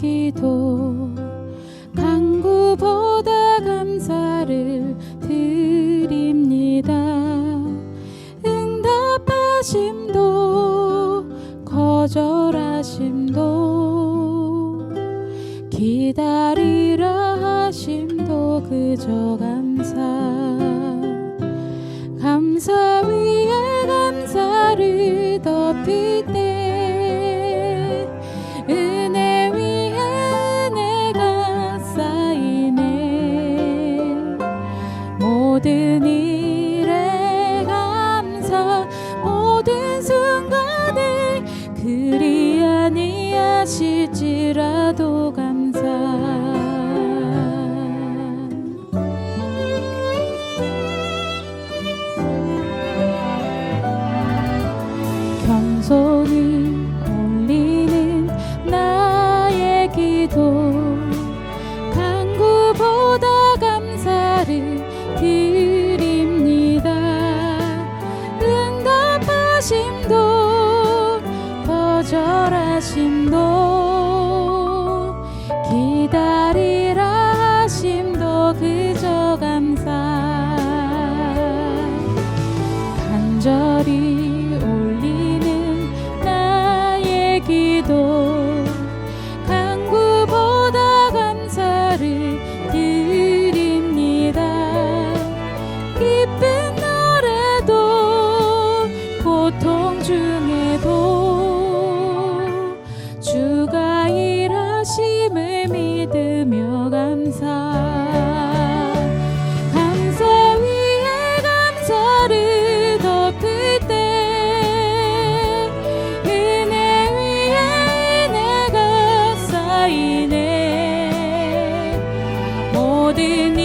기도. 강구보다 감사를 드립니다. 응답하심도 거절하심도 기다리라 하심도 그저 감사. 감사 위에 감사를 덮이때 가시지라도 가 절하신 너. 인해 모든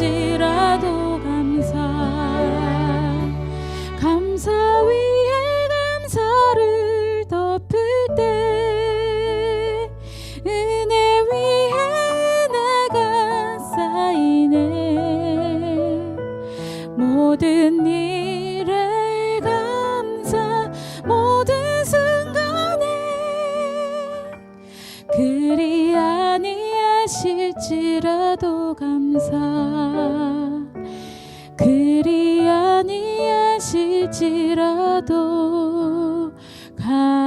지라도 감사. 감사 위에 감사를 덮을 때 은혜 위에 은혜가 쌓이네. 모든 일 것이라도 감사. 그리 아니하실지라도 감사